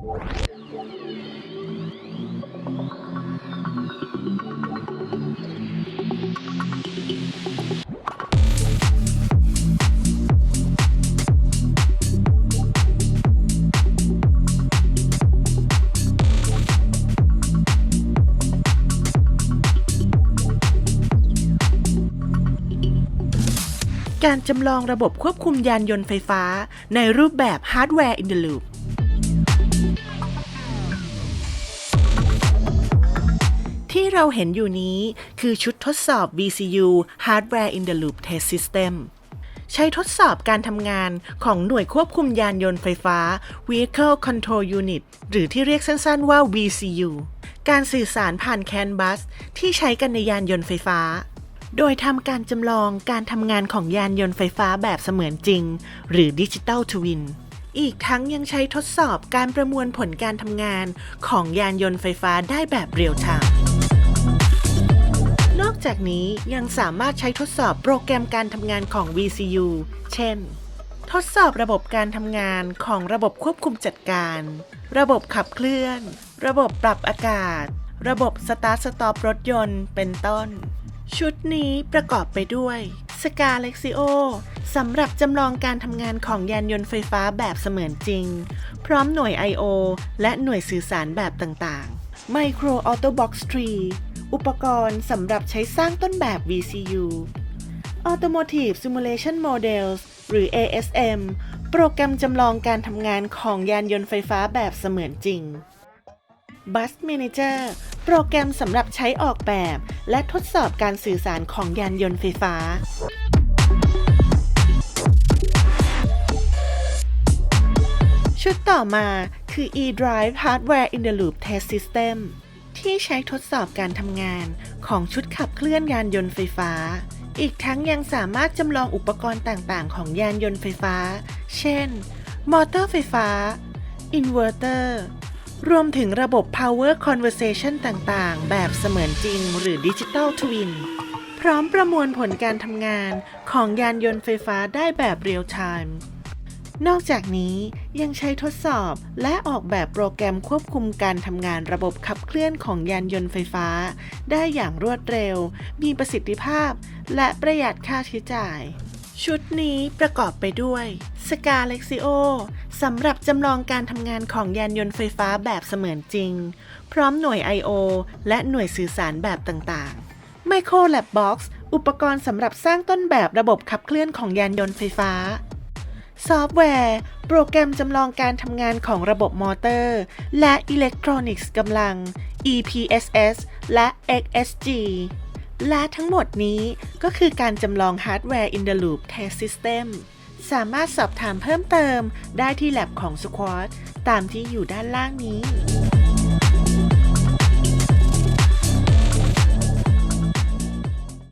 การจำลองระบบควบคุมยานยนต์ไฟฟ้าในรูปแบบ Hardware in the Loop ที่เราเห็นอยู่นี้คือชุดทดสอบ VCU Hardware in the Loop Test System ใช้ทดสอบการทำงานของหน่วยควบคุมยานยนต์ไฟฟ้า Vehicle Control Unit หรือที่เรียกสั้นๆว่า VCU การสื่อสารผ่านแคนบัสที่ใช้กันในยานยนต์ไฟฟ้า โดยทำการจำลองการทำงานของยานยนต์ไฟฟ้าแบบเสมือนจริง หรือดิจิตอลทวินอีกทั้งยังใช้ทดสอบการประมวลผลการทำงานของยานยนต์ไฟฟ้าได้แบบเรียลไทม์ จากนี้ยังสามารถใช้ทดสอบโปรแกรมการทำงานของ VCU เช่น ทดสอบระบบการทำงานของระบบควบคุมจัดการ ระบบขับเคลื่อน ระบบปรับอากาศ ระบบสตาร์ทสต็อปรถยนต์ เป็นต้น ชุดนี้ประกอบไปด้วย s c a l e x i o สำหรับจำลองการทำงานของยานยนต์ไฟฟ้าแบบเสมือนจริง พร้อมหน่วย I/O และหน่วยสื่อสารแบบต่างๆ Micro Auto Box Tree อุปกรณ์สำหรับใช้สร้างต้นแบบ VCU Automotive Simulation Models หรือ ASM โปรแกรมจำลองการทำงานของยานยนต์ไฟฟ้าแบบเสมือนจริง Bus Manager โปรแกรมสำหรับใช้ออกแบบ และทดสอบการสื่อสารของยานยนต์ไฟฟ้า ชุดต่อมาคือ eDrive Hardware in the Loop Test System ที่ใช้ทดสอบการทำงานของชุดขับเคลื่อนยานยนต์ไฟฟ้า อีกทั้งยังสามารถจำลองอุปกรณ์ต่างๆ ของยานยนต์ไฟฟ้า เช่น มอเตอร์ไฟฟ้า อินเวอร์เตอร์ รวมถึงระบบ Power Conversation ต่างๆ แบบเสมือนจริงหรือ Digital Twin พร้อมประมวลผลการทำงานของยานยนต์ไฟฟ้าได้แบบเรียลไทม์ นอกจากนี้ยังใช้ทดสอบและออกแบบโปรแกรมควบคุมการทำงานระบบขับเคลื่อนของยานยนต์ไฟฟ้า ได้อย่างรวดเร็ว มีประสิทธิภาพ และประหยัดค่าใช้จ่าย ชุดนี้ประกอบไปด้วย s c a l e x i o สำหรับจำลองการทำงานของยานยนต์ไฟฟ้าแบบเสมือนจริง พร้อมหน่วย I/O และหน่วยสื่อสารแบบต่างๆ Micro Lab Box อุปกรณ์สำหรับสร้างต้นแบบระบบขับเคลื่อนของยานยนต์ไฟฟ้า ซอฟต์แวร์ โปรแกรมจำลองการทำงานของระบบมอเตอร์ และอิเล็กทรอนิกส์กำลัง EPSS และ XSG และทั้งหมดนี้ก็คือการจำลองฮาร์ดแวร์ in the Loop Test System สามารถสอบถามเพิ่มเติมได้ที่ Lab ของ Squad ตามที่อยู่ด้านล่างนี้